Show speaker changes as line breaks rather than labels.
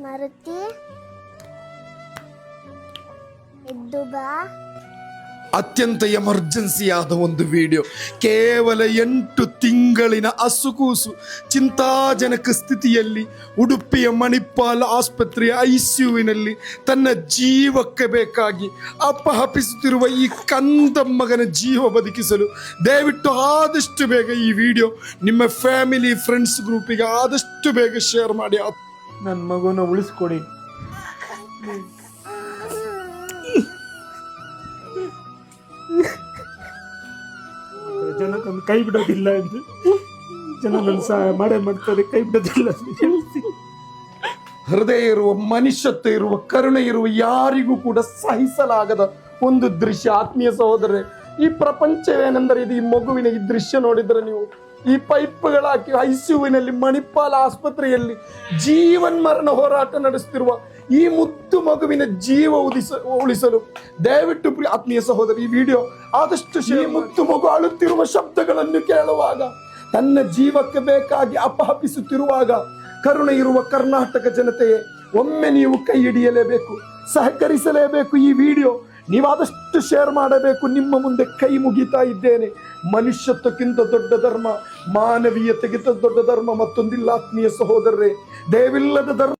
ಮರುತಿ. ಎದ್ದು ಬಾ.
ಅತ್ಯಂತ ಎಮರ್ಜೆನ್ಸಿ ಆದ ಒಂದು ವಿಡಿಯೋ. ಕೇವಲ ಎಂಟು ತಿಂಗಳಿನ ಹಸುಕೂಸು. ಚಿಂತಾಜನಕ ಸ್ಥಿತಿಯಲ್ಲಿ ಉಡುಪಿಯ ಮಣಿಪಾಲ್ ಆಸ್ಪತ್ರೆಯ ಐಸಿಯುವಿನಲ್ಲಿ ತನ್ನ ಜೀವಕ್ಕೆ ಬೇಕಾಗಿ ಅಪಹಪಿಸುತ್ತಿರುವ ಈ ಕಂದ ಮಗನ ಜೀವ ಬದುಕಿಸಲು ದಯವಿಟ್ಟು ಆದಷ್ಟು ಬೇಗ ಈ ವಿಡಿಯೋ ನಿಮ್ಮ ಫ್ಯಾಮಿಲಿ, ಫ್ರೆಂಡ್ಸ್ ಗ್ರೂಪಿಗೆ ಆದಷ್ಟು ಬೇಗ ಶೇರ್ ಮಾಡಿ.
ನನ್ನ ಮಗುನ ಉಳಿಸ್ಕೊಡಿ. ಜನ ಕೈ ಬಿಡೋದಿಲ್ಲ ಎಂದು ಜನ ನನ್ನ ಸಹಾಯ ಮಾಡೇ ಮಾಡ್ತಾರೆ, ಕೈ ಬಿಡೋದಿಲ್ಲ
ಹೃದಯ ಇರುವ ಮನುಷ್ಯತ್ವ ಇರುವ ಕರುಣೆ ಇರುವ ಯಾರಿಗೂ ಕೂಡ ಸಹಿಸಲಾಗದ ಒಂದು ದೃಶ್ಯ. ಆತ್ಮೀಯ ಸಹೋದರರೇ, ಈ ಪ್ರಪಂಚವೇನೆಂದರೆ ಇದು ಈ ಮಗುವಿನ ಈ ದೃಶ್ಯ ನೋಡಿದ್ರೆ ನೀವು ಈ ಪೈಪ್ಗಳಾಕಿ ಐಸಿಯುವಿನಲ್ಲಿ ಮಣಿಪಾಲ ಆಸ್ಪತ್ರೆಯಲ್ಲಿ ಜೀವನ್ ಮರಣ ಹೋರಾಟ ನಡೆಸುತ್ತಿರುವ ಈ ಮುದ್ದು ಮಗುವಿನ ಜೀವ ಉದಿಸ ಉಳಿಸಲು ದಯವಿಟ್ಟು ಪ್ರಿಯ ಆತ್ಮೀಯ ಸಹೋದರ ಈ ವಿಡಿಯೋ ಆದಷ್ಟು ಈ ಮುದ್ದು ಮಗು ಅಳುತ್ತಿರುವ ಶಬ್ದಗಳನ್ನು ಕೇಳುವಾಗ ತನ್ನ ಜೀವಕ್ಕೆ ಬೇಕಾಗಿ ಅಪಹಪಿಸುತ್ತಿರುವಾಗ ಕರುಣೆ ಇರುವ ಕರ್ನಾಟಕ ಜನತೆಯೇ ಒಮ್ಮೆ ನೀವು ಕೈ ಹಿಡಿಯಲೇಬೇಕು ಸಹಕರಿಸಲೇಬೇಕು ಈ ವಿಡಿಯೋ. ನೀವಾದಷ್ಟು ಶೇರ್ ಮಾಡಬೇಕು ನಿಮ್ಮ ಮುಂದೆ ಕೈ ಮುಗಿತಾ ಇದ್ದೇನೆ. ಮನುಷ್ಯತ್ವಕ್ಕಿಂತ ದೊಡ್ಡ ಧರ್ಮ ಮಾನವೀಯತೆಗಿಂತ ದೊಡ್ಡ ಧರ್ಮ ಮತ್ತೊಂದಿಲ್ಲ ಆತ್ಮೀಯ ಸಹೋದರರೇ. ದೇವಿಲ್ಲದ ಧರ್ಮ